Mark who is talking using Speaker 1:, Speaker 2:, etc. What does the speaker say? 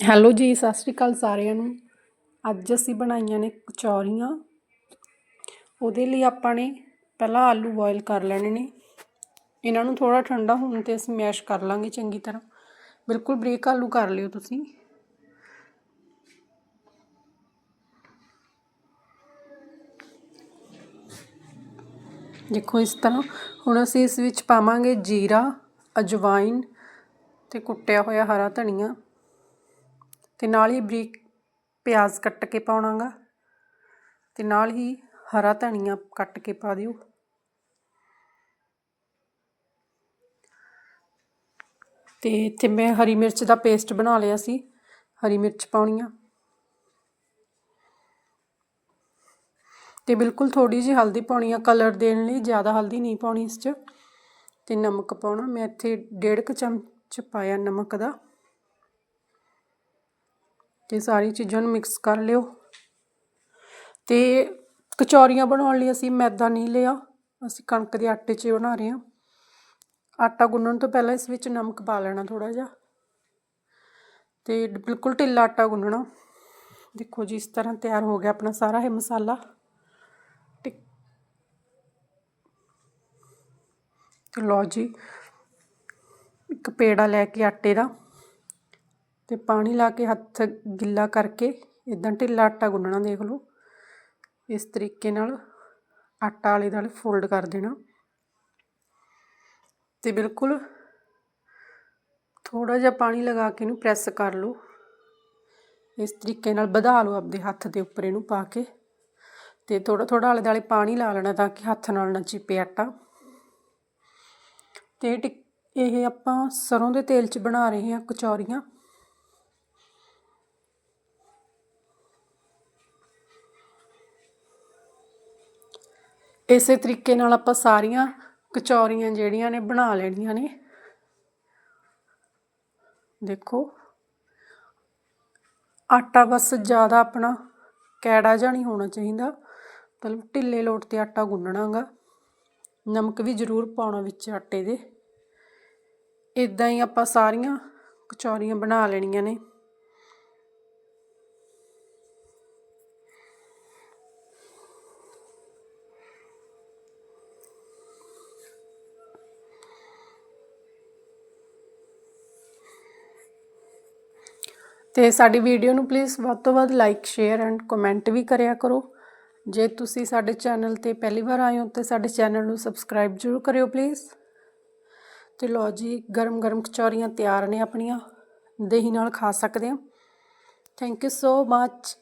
Speaker 1: Hello ਜੀ, ਸਤਿ ਸ਼੍ਰੀ ਅਕਾਲ ਸਾਰਿਆਂ ਨੂੰ। ਅੱਜ ਅਸੀਂ ਬਣਾਈਆਂ ਨੇ ਕਚੌਰੀਆਂ। ਉਹਦੇ ਲਈ ਆਪਾਂ ਨੇ ਪਹਿਲਾਂ ਆਲੂ ਬੋਇਲ ਕਰ ਲੈਣੇ ਨੇ। ਇਹਨਾਂ ਨੂੰ ਥੋੜਾ ਠੰਡਾ ਹੋਣ ਤੇ ਅਸੀਂ ਮੈਸ਼ ਕਰ ਲਾਂਗੇ ਚੰਗੀ ਤਰ੍ਹਾਂ। ਬਿਲਕੁਲ ਬਰੀਕ ਆਲੂ ਕਰ ਲਿਓ ਤੁਸੀਂ। ਦੇਖੋ ਇਸ ਤਰ੍ਹਾਂ, ਹੁਣ ਅਸੀਂ ਇਸ ਵਿੱਚ ਪਾਵਾਂਗੇ ਜੀਰਾ ਅਜਵਾਇਨ ਤੇ ਕੁੱਟਿਆ ਹੋਇਆ ਹਰਾ ਧਨੀਆ। ਤੇ ਨਾਲ ਹੀ ਬਰੀਕ ਪਿਆਜ਼ ਕੱਟ ਕੇ ਪਾਉਣਾਗਾ ਤੇ ਨਾਲ ਹੀ ਹਰਾ ਧਨੀਆ ਕੱਟ ਕੇ ਪਾ ਦਿਓ। ਤੇ ਇੱਥੇ ਮੈਂ ਹਰੀ ਮਿਰਚ ਦਾ ਪੇਸਟ ਬਣਾ ਲਿਆ ਸੀ, ਹਰੀ ਮਿਰਚ ਪਾਉਣੀ ਆ। ਤੇ ਬਿਲਕੁਲ ਥੋੜੀ ਜਿਹੀ ਹਲਦੀ ਪਾਉਣੀ ਆ, ਕਲਰ ਦੇਣ ਲਈ ਜ਼ਿਆਦਾ ਹਲਦੀ ਨਹੀਂ ਪਾਉਣੀ ਇਸ 'ਚ। ਤੇ ਨਮਕ ਪਾਉਣਾ, ਮੈਂ ਇੱਥੇ ਡੇਢ ਕੁ ਚਮਚ ਪਾਇਆ ਨਮਕ ਦਾ। ਤੇ ਸਾਰੀ ਚੀਜ਼ਾਂ ਨੂੰ ਮਿਕਸ ਕਰ ਲਿਓ। ਤੇ ਕਚੌਰੀਆਂ ਬਣਾਉਣ ਲਈ ਅਸੀਂ ਮੈਦਾ ਨਹੀਂ ਲਿਆ। ਅਸੀਂ ਕਣਕ ਦੇ ਆਟੇ 'ਚ ਬਣਾ ਰਹੇ ਹਾਂ। ਆਟਾ ਗੁੰਨਣ ਤੋਂ ਪਹਿਲਾਂ ਇਸ ਵਿੱਚ ਨਮਕ ਪਾ ਲੈਣਾ ਥੋੜਾ ਜਿਹਾ। ਤੇ ਬਿਲਕੁਲ ਢਿੱਲਾ ਆਟਾ ਗੁੰਨਣਾ। ਦੇਖੋ ਜੀ, ਇਸ ਤਰ੍ਹਾਂ ਤਿਆਰ ਹੋ ਗਿਆ ਆਪਣਾ ਸਾਰਾ ਇਹ ਮਸਾਲਾ। ਤੇ ਲਓ ਜੀ, ਇੱਕ ਪੇੜਾ ਲੈ ਕੇ ਆਟੇ ਦਾ। ਅਤੇ ਪਾਣੀ ਲਾ ਕੇ ਹੱਥ ਗਿੱਲਾ ਕਰਕੇ ਇੱਦਾਂ ਢਿੱਲਾ ਆਟਾ ਗੁੰਨਣਾ ਦੇਖ ਲਓ। ਇਸ ਤਰੀਕੇ ਨਾਲ ਆਟਾ ਆਲੇ ਦੁਆਲੇ ਫੋਲਡ ਕਰ ਦੇਣਾ। ਤੇ ਬਿਲਕੁਲ ਥੋੜਾ ਜਿਹਾ ਪਾਣੀ ਲਗਾ ਕੇ ਇਹਨੂੰ ਪ੍ਰੈਸ ਕਰ ਲਓ। ਇਸ ਤਰੀਕੇ ਨਾਲ ਵਧਾ ਲਓ ਆਪਦੇ ਹੱਥ ਦੇ ਉੱਪਰ ਇਹਨੂੰ ਪਾ ਕੇ। ਤੇ ਥੋੜਾ ਥੋੜਾ ਆਲੇ ਦਾਲੇ ਪਾਣੀ ਲਾ ਲੈਣਾ ਤਾਂ ਕਿ ਹੱਥ ਨਾਲ ਨਾ ਚਿਪੇ ਆਟਾ। ਤੇ ਇਹ ਆਪਾਂ ਸਰੋਂ ਦੇ ਤੇਲ 'ਚ ਬਣਾ ਰਹੇ ਹਾਂ ਕਚੌਰੀਆਂ। ਇਸੇ ਤਰੀਕੇ ਨਾਲ ਆਪਾਂ ਸਾਰੀਆਂ ਕਚੌਰੀਆਂ ਜਿਹੜੀਆਂ ਨੇ ਬਣਾ ਲੈਣੀਆਂ ਨੇ। ਦੇਖੋ। ਆਟਾ ਬਸ ਜ਼ਿਆਦਾ ਆਪਣਾ ਕੈੜਾ ਜਾਂ ਨਹੀਂ ਹੋਣਾ ਚਾਹੀਦਾ। ਮਤਲਬ ਢਿੱਲੇ ਲੋਟ ਤੇ ਆਟਾ ਗੁੰਨਣਾਗਾ ਨਮਕ ਵੀ ਜ਼ਰੂਰ ਪਾਉਣਾ ਵਿੱਚ ਆਟੇ ਦੇ। ਇਦਾਂ ਹੀ ਆਪਾਂ ਸਾਰੀਆਂ ਕਚੌਰੀਆਂ ਬਣਾ ਲੈਣੀਆਂ ਨੇ। ਤੇ ਸਾਡੀ ਵੀਡੀਓ ਨੂੰ ਪਲੀਜ਼ ਵੱਧ ਤੋਂ ਵੱਧ ਲਾਈਕ ਸ਼ੇਅਰ ਐਂਡ ਕਮੈਂਟ ਵੀ ਕਰਿਆ ਕਰੋ। ਜੇ ਤੁਸੀਂ ਸਾਡੇ ਚੈਨਲ ਤੇ ਪਹਿਲੀ ਵਾਰ ਆਏ ਹੋ ਤਾਂ ਸਾਡੇ ਚੈਨਲ ਨੂੰ ਸਬਸਕ੍ਰਾਈਬ ਜ਼ਰੂਰ ਕਰਿਓ ਪਲੀਜ਼ ਤੇ ਲੋ ਜੀ ਗਰਮ ਗਰਮ ਕਚੌਰੀਆਂ ਤਿਆਰ ਨੇ ਆਪਣੀਆਂ। ਦਹੀਂ ਨਾਲ ਖਾ ਸਕਦੇ ਆ ਥੈਂਕ ਯੂ ਸੋ ਮੱਚ